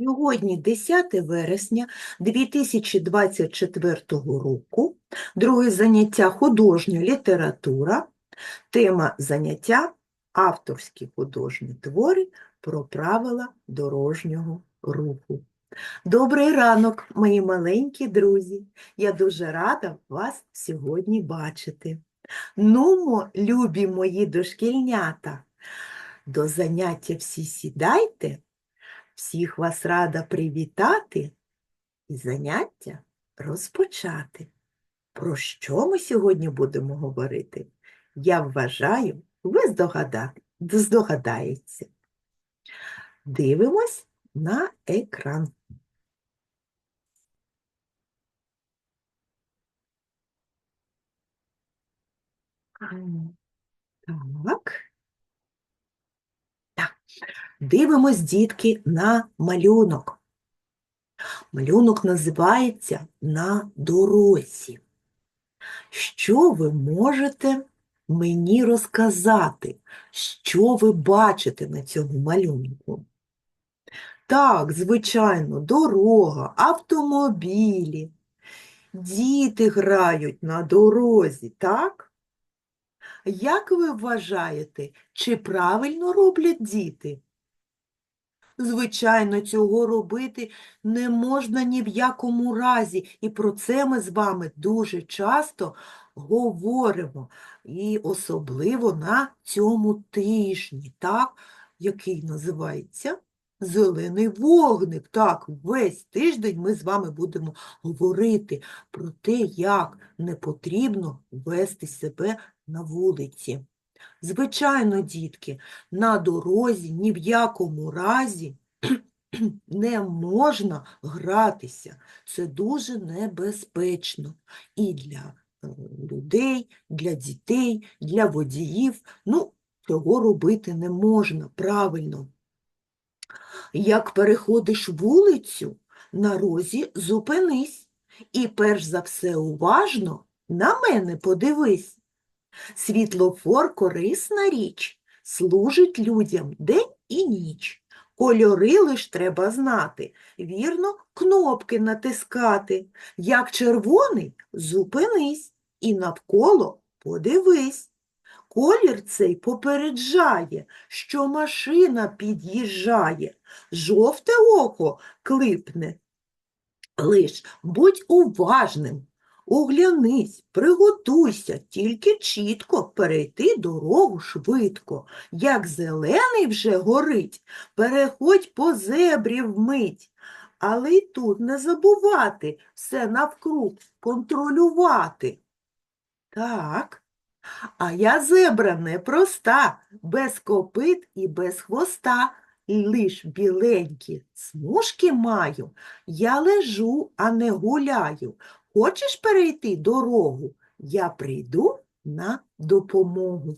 Сьогодні 10 вересня 2024 року, друге заняття художня література, тема заняття авторські художні твори про правила дорожнього руху. Добрий ранок, мої маленькі друзі! Я дуже рада вас сьогодні бачити. Нумо, любі мої дошкільнята, до заняття всі сідайте. Всіх вас рада привітати і заняття розпочати. Про що ми сьогодні будемо говорити? Я вважаю, ви здогада... здогадаєтеся. Дивимось на екран. Так. Дивимось, дітки, на малюнок. Малюнок називається на дорозі. Що ви можете мені розказати? Що ви бачите на цьому малюнку? Так, звичайно, дорога, автомобілі. Діти грають на дорозі, так? Як ви вважаєте, чи правильно роблять діти? Звичайно, цього робити не можна ні в якому разі, і про це ми з вами дуже часто говоримо, і особливо на цьому тижні, так, який називається Зелений вогник. Так, весь тиждень ми з вами будемо говорити про те, як не потрібно вести себе на вулиці. Звичайно, дітки, на дорозі ні в якому разі не можна гратися. Це дуже небезпечно і для людей, для дітей, для водіїв. Ну, цього робити не можна правильно. Як переходиш вулицю, на розі зупинись і перш за все уважно на мене подивись. Світлофор корисна річ, служить людям день і ніч. Кольори лиш треба знати, вірно, кнопки натискати. Як червоний зупинись і навколо подивись. Колір цей попереджає, що машина під'їжджає, жовте око клипне. Лиш будь уважним, Оглянись, приготуйся, тільки чітко перейти дорогу швидко. Як зелений вже горить, переходь по зебрі вмить. Але й тут не забувати все навкруг контролювати. Так, а я зебра непроста, без копит і без хвоста. Лиш біленькі смужки маю, я лежу, а не гуляю. Хочеш перейти дорогу? Я прийду на допомогу.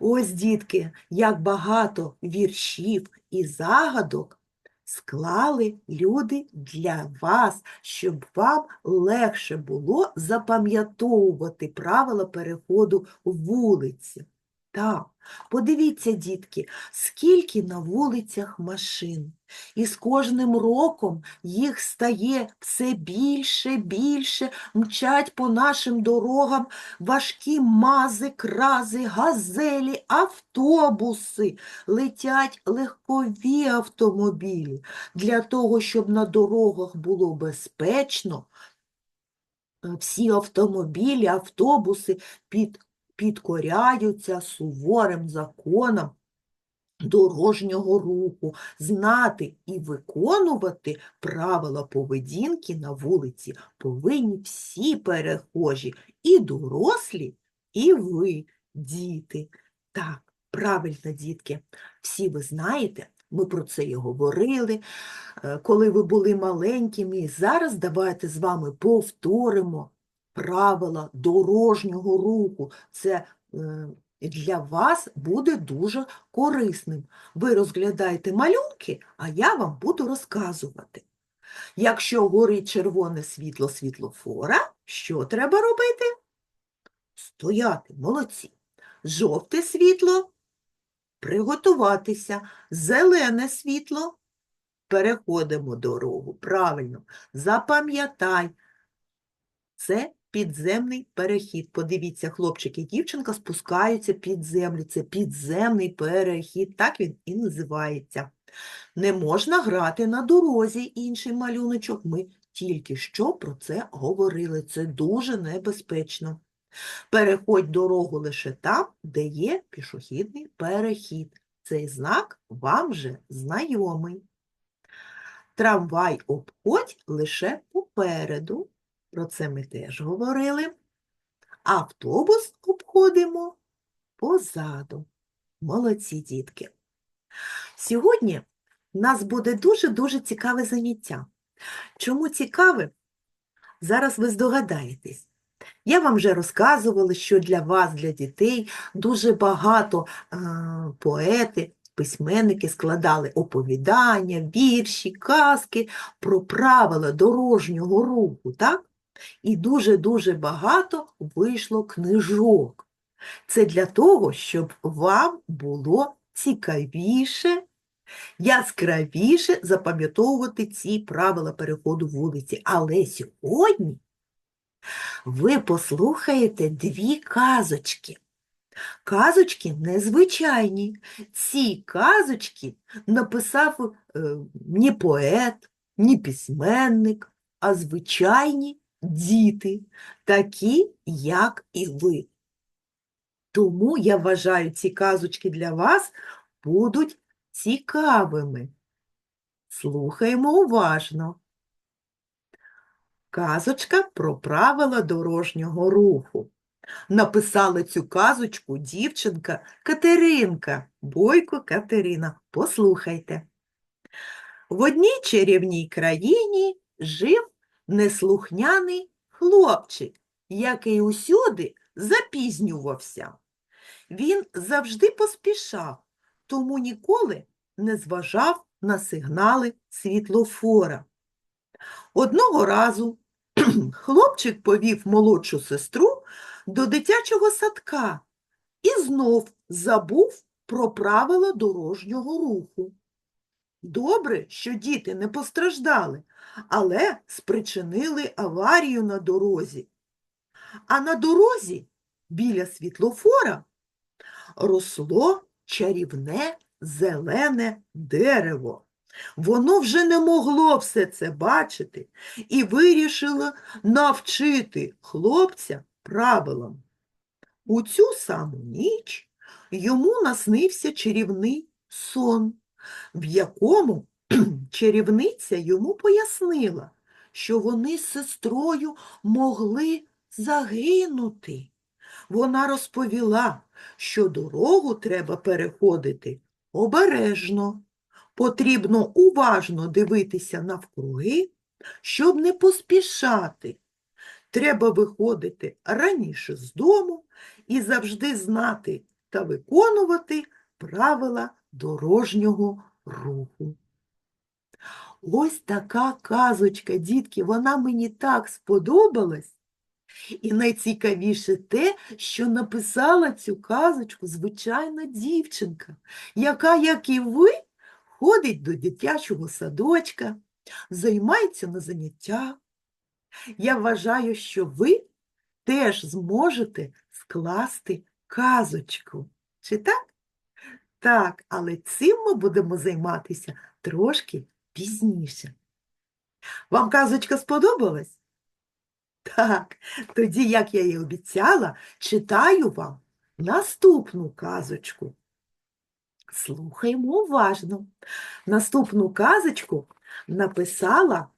Ось, дітки, як багато віршів і загадок склали люди для вас, щоб вам легше було запам'ятовувати правила переходу вулиці. Так, подивіться, дітки, скільки на вулицях машин. І з кожним роком їх стає все більше, більше, мчать по нашим дорогам важкі мази, крази, газелі, автобуси, летять легкові автомобілі. Для того, щоб на дорогах було безпечно, всі автомобілі, автобуси під підкоряються суворим законам дорожнього руху, знати і виконувати правила поведінки на вулиці повинні всі перехожі, і дорослі, і ви, діти. Так, правильно, дітки, всі ви знаєте, ми про це і говорили, е, коли ви були маленькими. І зараз давайте з вами повторимо правила дорожнього руху. Це е, для вас буде дуже корисним. Ви розглядаєте малюнки, а я вам буду розказувати. Якщо горить червоне світло світлофора, що треба робити? Стояти, молодці. Жовте світло приготуватися, зелене світло переходимо дорогу. Правильно, запам'ятай, це підземний перехід. Подивіться, хлопчик і дівчинка спускаються під землю. Це підземний перехід, так він і називається. Не можна грати на дорозі, інший малюночок. Ми тільки що про це говорили. Це дуже небезпечно. Переходь дорогу лише там, де є пішохідний перехід. Цей знак вам вже знайомий. Трамвай обходь лише попереду. Про це ми теж говорили. Автобус обходимо позаду. Молодці дітки. Сьогодні у нас буде дуже-дуже цікаве заняття. Чому цікаве? Зараз ви здогадаєтесь. Я вам вже розказувала, що для вас, для дітей, дуже багато е, поети, письменники складали оповідання, вірші, казки про правила дорожнього руху, так? І дуже-дуже багато вийшло книжок. Це для того, щоб вам було цікавіше, яскравіше запам'ятовувати ці правила переходу вулиці. Але сьогодні ви послухаєте дві казочки. Казочки незвичайні. Ці казочки написав е, не поет, не письменник, а звичайні діти, такі, як і ви. Тому я вважаю, ці казочки для вас будуть цікавими. Слухаємо уважно. Казочка про правила дорожнього руху. Написала цю казочку дівчинка Катеринка, Бойко Катерина. Послухайте. В одній чарівній країні жив неслухняний хлопчик, який усюди запізнювався. Він завжди поспішав, тому ніколи не зважав на сигнали світлофора. Одного разу хлопчик повів молодшу сестру до дитячого садка і знов забув про правила дорожнього руху. Добре, що діти не постраждали, але спричинили аварію на дорозі. А на дорозі біля світлофора росло чарівне зелене дерево. Воно вже не могло все це бачити і вирішило навчити хлопця правилам. У цю саму ніч йому наснився чарівний сон, в якому чарівниця йому пояснила, що вони з сестрою могли загинути. Вона розповіла, що дорогу треба переходити обережно. Потрібно уважно дивитися навкруги, щоб не поспішати. Треба виходити раніше з дому і завжди знати та виконувати правила дорожнього руху. Ось така казочка, дітки, вона мені так сподобалась. І найцікавіше те, що написала цю казочку звичайна дівчинка, яка, як і ви, ходить до дитячого садочка, займається на заняттях. Я вважаю, що ви теж зможете скласти казочку. Чи так? Так, але цим ми будемо займатися трошки пізніше. Вам казочка сподобалась? Так, тоді, як я і обіцяла, читаю вам наступну казочку. Слухаймо уважно. Наступну казочку написала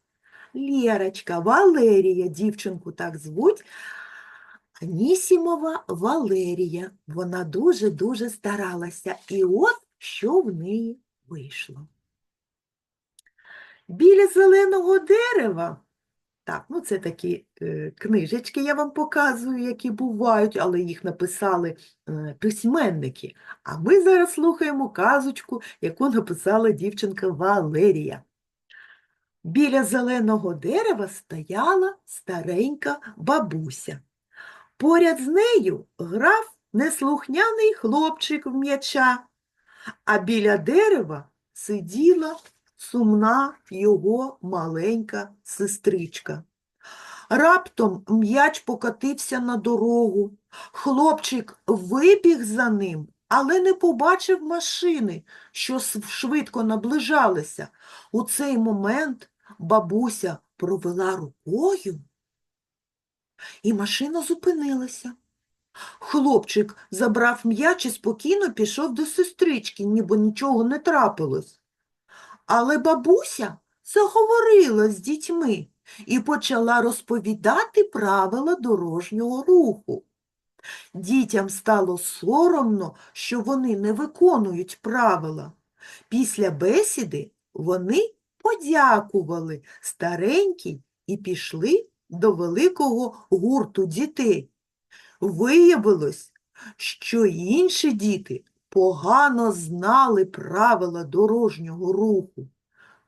Лєрочка, Валерія, дівчинку так звуть, Анісімова Валерія. Вона дуже-дуже старалася. І от що в неї вийшло. Біля зеленого дерева так, ну це такі е, книжечки я вам показую, які бувають, але їх написали е, письменники. А ми зараз слухаємо казочку, яку написала дівчинка Валерія. Біля зеленого дерева стояла старенька бабуся. Поряд з нею грав неслухняний хлопчик в м'яча, а біля дерева сиділа сумна його маленька сестричка. Раптом м'яч покотився на дорогу. Хлопчик вибіг за ним, але не побачив машини, що швидко наближалися. У цей момент бабуся провела рукою, і машина зупинилася. Хлопчик забрав м'яч і спокійно пішов до сестрички, ніби нічого не трапилось. Але бабуся заговорила з дітьми і почала розповідати правила дорожнього руху. Дітям стало соромно, що вони не виконують правила. Після бесіди вони подякували старенькій і пішли до великого гурту дітей. Виявилось, що інші діти погано знали правила дорожнього руху.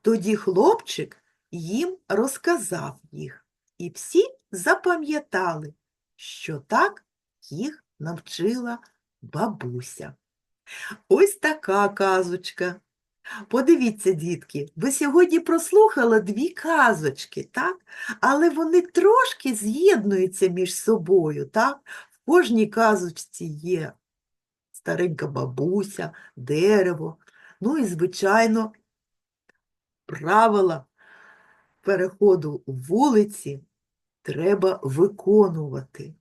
Тоді хлопчик їм розказав їх, і всі запам'ятали, що так їх навчила бабуся. Ось така казочка. Подивіться, дітки, ви сьогодні прослухали дві казочки, так? Але вони трошки з'єднуються між собою, так? В кожній казочці є старенька бабуся, дерево, ну і, звичайно, правила переходу вулиці треба виконувати.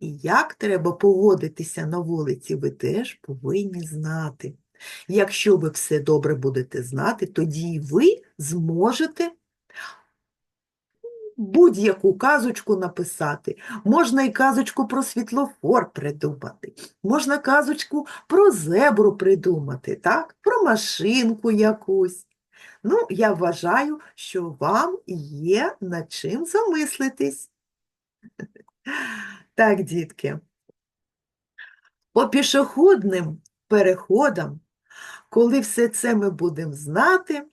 І як треба поводитися на вулиці, ви теж повинні знати. Якщо ви все добре будете знати, тоді ви зможете будь-яку казочку написати. Можна і казочку про світлофор придумати, можна казочку про зебру придумати, так? Про машинку якусь. Ну, я вважаю, що вам є над чим замислитись. Так, дітки. По пішохідним переходам, коли все це ми будемо знати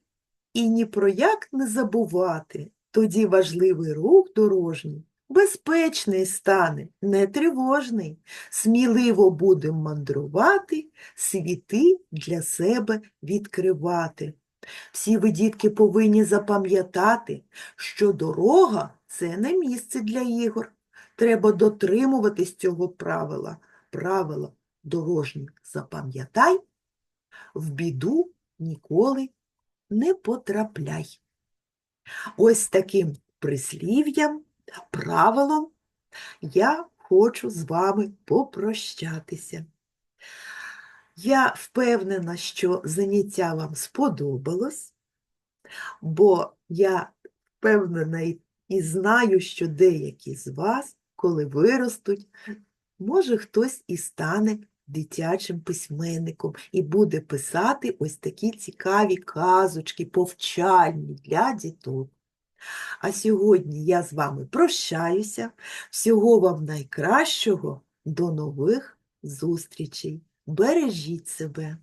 і ні про як не забувати, тоді важливий рух дорожній безпечний стане, не тривожний. Сміливо будемо мандрувати, світи для себе відкривати. Всі ви, дітки, повинні запам'ятати, що дорога – це не місце для ігор. Треба дотримуватись цього правила. Правила дорожні запам'ятай, в біду ніколи не потрапляй. Ось таким прислів'ям та правилом я хочу з вами попрощатися. Я впевнена, що заняття вам сподобалось, бо я впевнена і, знаю, що деякі з вас, коли виростуть, може хтось і стане дитячим письменником і буде писати ось такі цікаві казочки, повчальні для діток. А сьогодні я з вами прощаюся. Всього вам найкращого. До нових зустрічей. Бережіть себе.